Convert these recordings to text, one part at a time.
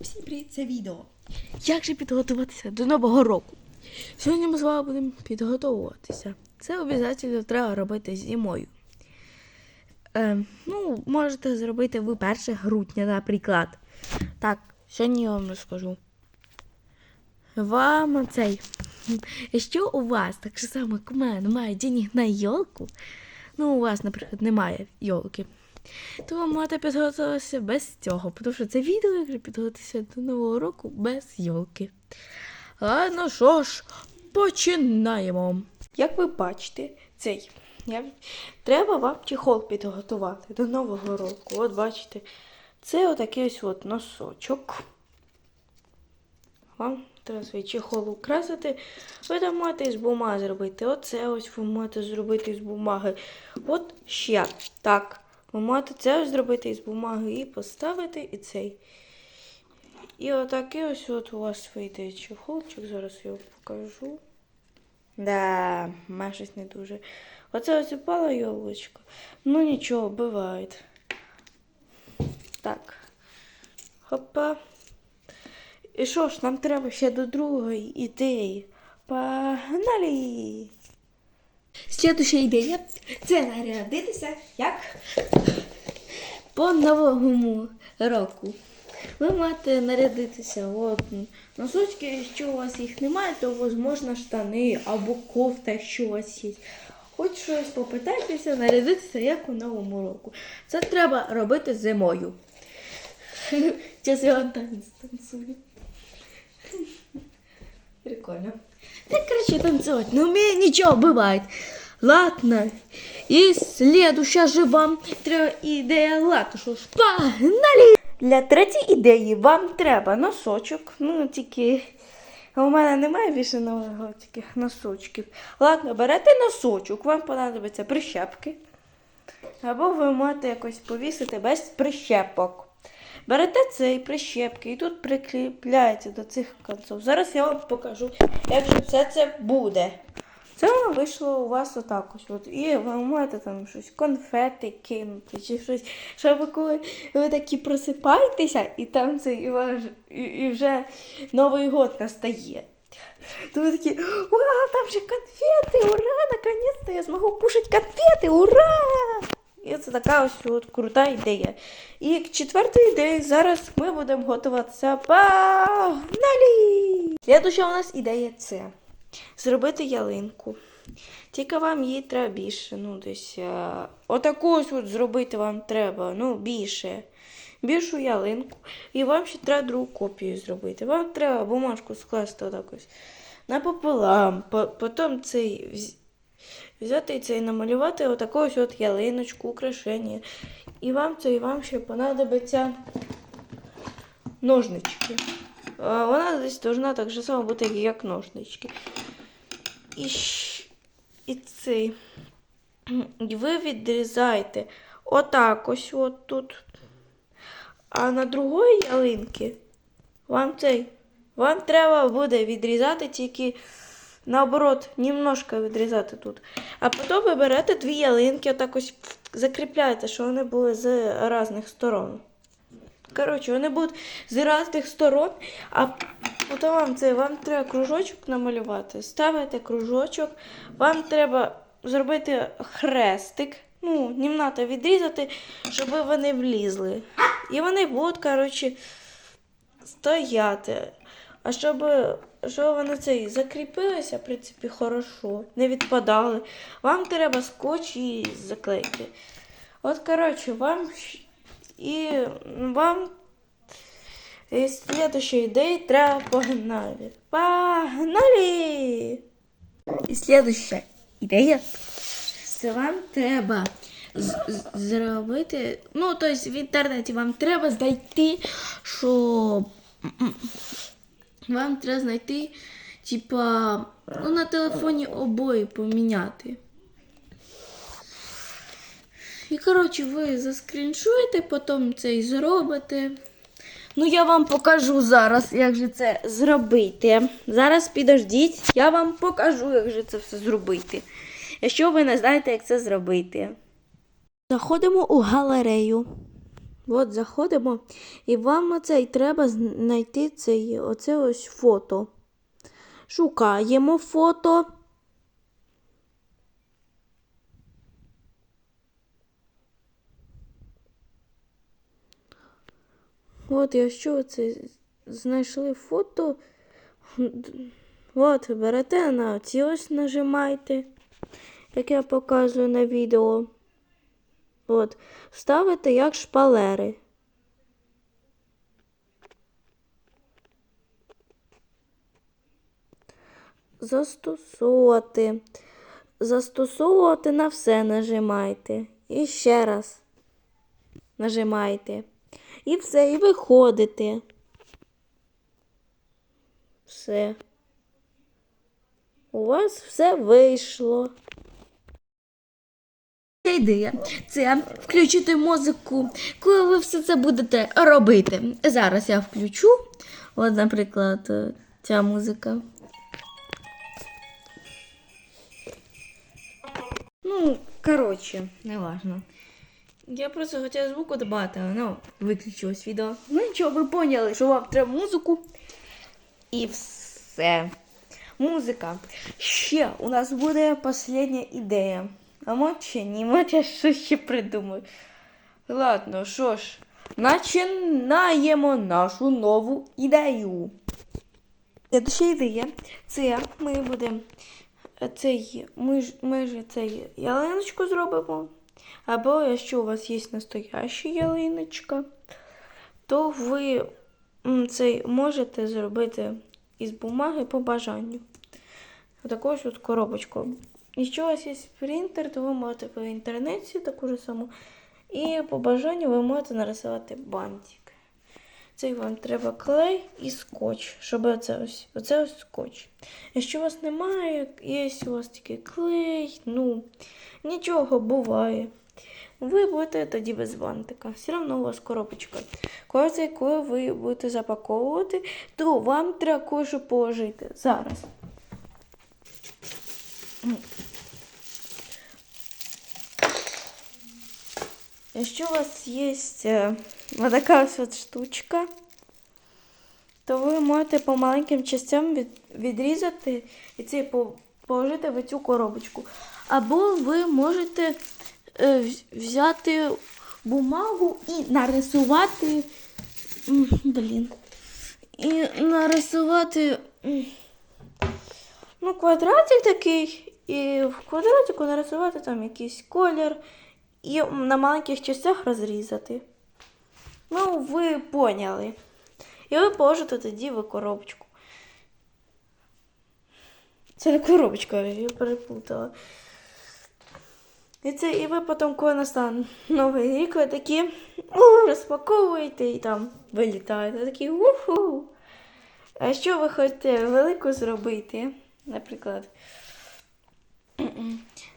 Всім привіт, це відео. Як же підготуватися до Нового року? Сьогодні ми з вами будемо підготовуватися. Це обов'язково треба робити зимою. Е, ну, можете зробити ви 1 грудня, наприклад. Так, сьогодні я вам розкажу. Вам цей. Якщо у вас так само, як у мене, немає денег на йолку, ну, у вас, наприклад, немає йолки, то ви можете підготуватися без цього, тому що це відео, як підготуватися до Нового року без йолки. Ладно, що ж, починаємо. Як ви бачите, цей. Я... Треба вам чехол підготувати до Нового року. От бачите, це отакий ось от носочок. Вам треба свій чехол украсити. Ви там можете з бумаги зробити. Оце ось ви можете зробити з бумаги. От ще так. Ви можете це ось зробити із бумаги і поставити і цей. І отакий ось от у вас вийде чехолчик. Зараз я його покажу. Да, щось не дуже. Оце ось упала йолочка. Ну нічого, буває. Так. Хопа. І що ж, нам треба ще до другої ідеї. Погнали! Слідуща ідея це нарядитися як По новому року. Ви маєте нарядитися. От, носочки, якщо у вас їх немає, то можна штани або кофта, якщо у вас є. Хоч щось попитайтеся, нарядитися як у новому року. Це треба робити зимою. Зараз я вам танцюю. Прикольно. Так, короче, танцевать. Не умею, ничего, бывает. Ладно. И следующая же вам треба ідея. Ладно, що ж, погнали! Для третьої ідеї вам треба носочок. Ну, тільки у мене немає більше нового таких носочків. Ладно, берете носочок, вам понадобиться прищепки. Або ви можете якось повісити без прищепок. Берете цей прищепки і тут прикріпляєте до цих конців. Зараз я вам покажу, як же все це буде. Це вийшло у вас отак ось. От. І ви можете там щось конфети кинути, чи щось, щоб коли ви такі просипаєтеся, і там це і, ваш, і, і вже Новий год настає. То ви такі, ура, там же конфети, ура, наконец-то я змогу кушать конфети, ура! І це така ось от крута ідея. І к четвертій ідеї зараз ми будемо готуватися. Погнали! Слідуща у нас ідея це зробити ялинку. Тільки вам її треба більше. Ну, десь. а, Отаку ось от зробити вам треба. Ну, більше. Більшу ялинку. І вам ще треба другу копію зробити. Вам треба бумажку скласти отак ось напополам. Потім цей взяти і намалювати отаку ось от ялиночку, украшення. І вам це, і вам ще понадобиться ножнички. А, Вона десь должна так же само бути, як ножнички. І, і цей. Ви відрізаєте отак ось от тут. А на другої ялинки вам цей. Вам треба буде відрізати тільки наоборот, немножко відрізати тут. А потім ви берете дві ялинки, отак ось закріпляєте, щоб вони були з різних сторон. Коротше, вони будуть з різних сторон, а потім вам це вам треба кружочок намалювати. Ставите кружочок, вам треба зробити хрестик. Ну, німнато відрізати, щоб вони влізли. І вони будуть, коротше, стояти. А щоб, щоб вони цей закріпилися, в принципі, хорошо, не відпадали. Вам треба скотч і заклейки. От, коротше, вам і вам із слідущої ідеї треба погнали. Погнали! І слідуща ідея. Це вам треба зробити. Ну, тобто в інтернеті вам треба знайти, що вам треба знайти, типа, ну, на телефоні обої поміняти. І, коротше, ви заскріншуєте, потім це і зробите. Ну, я вам покажу зараз, як же це зробити. Зараз підождіть, я вам покажу, як же це все зробити. Якщо ви не знаєте, як це зробити. Заходимо у галерею. От заходимо, і вам оцей треба знайти цей, оце ось фото. Шукаємо фото. От, якщо ви це знайшли фото, от, берете на ці ось нажимаєте, як я показую на відео. От, ставите як шпалери. Застосовувати. Застосовувати на все нажимайте. І ще раз нажимайте. І все, і виходите. Все. У вас все вийшло. Ідея це включити музику, коли ви все це будете робити. Зараз я включу. От, наприклад, ця музика. Ну, коротше, неважно. Я просто хотіла звуку додати, але ну, виключилось відео. Ну нічого, ви поняли, що вам треба музику. І все. Музика. Ще у нас буде остання ідея. А може ні, може що ще придумаю. Ладно, що ж, починаємо нашу нову ідею. Слідуща ідея це ми будемо цей, ми, ж- ми ж цей ялиночку зробимо. Або якщо у вас є настояща ялиночка, то ви це можете зробити із бумаги по бажанню. Також от коробочку. Якщо у вас є принтер, то ви можете по інтернеті таку ж саму. І по бажанню ви можете нарисувати бантик. Це вам треба клей і скотч, щоб оце ось, оце ось скотч. Якщо у вас немає, є у вас тільки клей, ну нічого буває. Ви будете тоді без бантика. Все одно у вас коробочка. Коли коли ви будете запаковувати, то вам треба кое-що положити зараз. Якщо у вас є е, така ось штучка, то ви можете по маленьким частям відрізати і це по- положити в цю коробочку. Або ви можете е, взяти бумагу і нарисувати. Блін. І нарисувати ну, квадратик такий, і в квадратику нарисувати там якийсь колір і на маленьких частях розрізати. Ну, ви поняли. І ви положите тоді в коробочку. Це не коробочка, я переплутала. І це, і ви потім, коли настане новий рік, ви такі розпаковуєте і там вилітаєте. Такі уху. А що ви хочете велику зробити? Наприклад,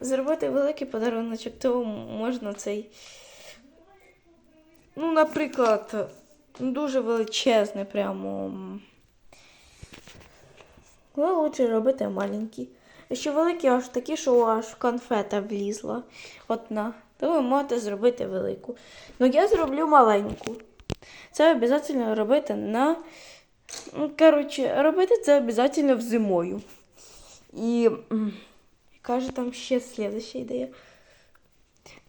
зробити великий подаруночок, то можна цей. Ну, наприклад, дуже величезний прямо. Ви лучше робити маленькі. Якщо великі аж такі, що аж конфета влізла одна, то ви можете зробити велику. Ну я зроблю маленьку. Це обов'язково робити на. ну, Коротше, робити це обов'язково зимою. І каже, там ще слідуща ідея.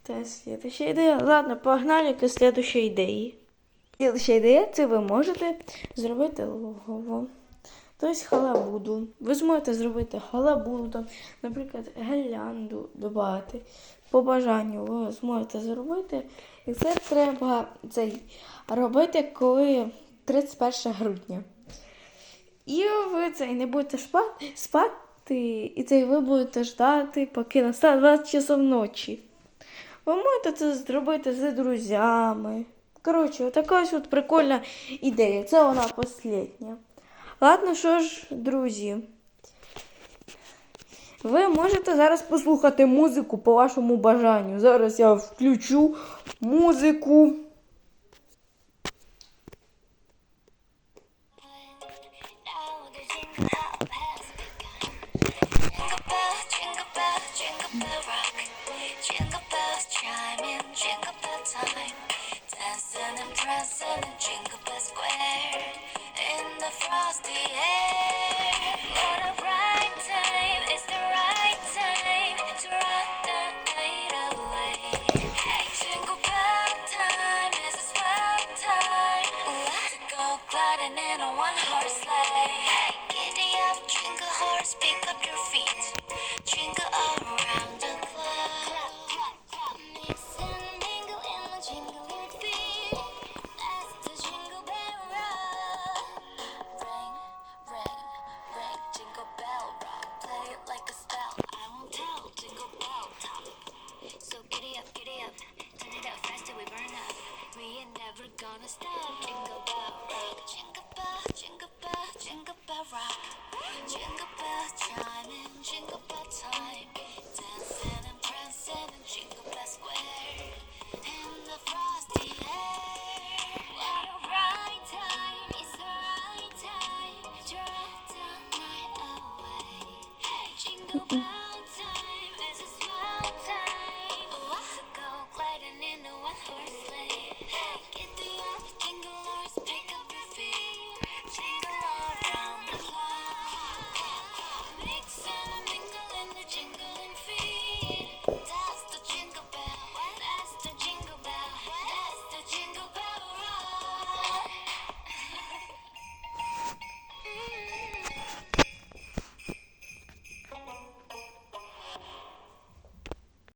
Та слідуща ідея. Ладно, погнали к слідущій ідеї. Слідуща ідея це ви можете зробити логово. Тобто халабуду. Ви зможете зробити халабуду, наприклад, гелянду додати. По бажанню ви зможете зробити. І це треба цей, робити, коли 31 грудня. І ви цей не будете шпати, спати, і цей ви будете ждати, поки настане 20 часов ночі. Ви можете це зробити з друзями. Коротше, така ось от прикольна ідея. Це вона послідня. Ладно, що ж, друзі. Ви можете зараз послухати музику по вашому бажанню. Зараз я включу музику.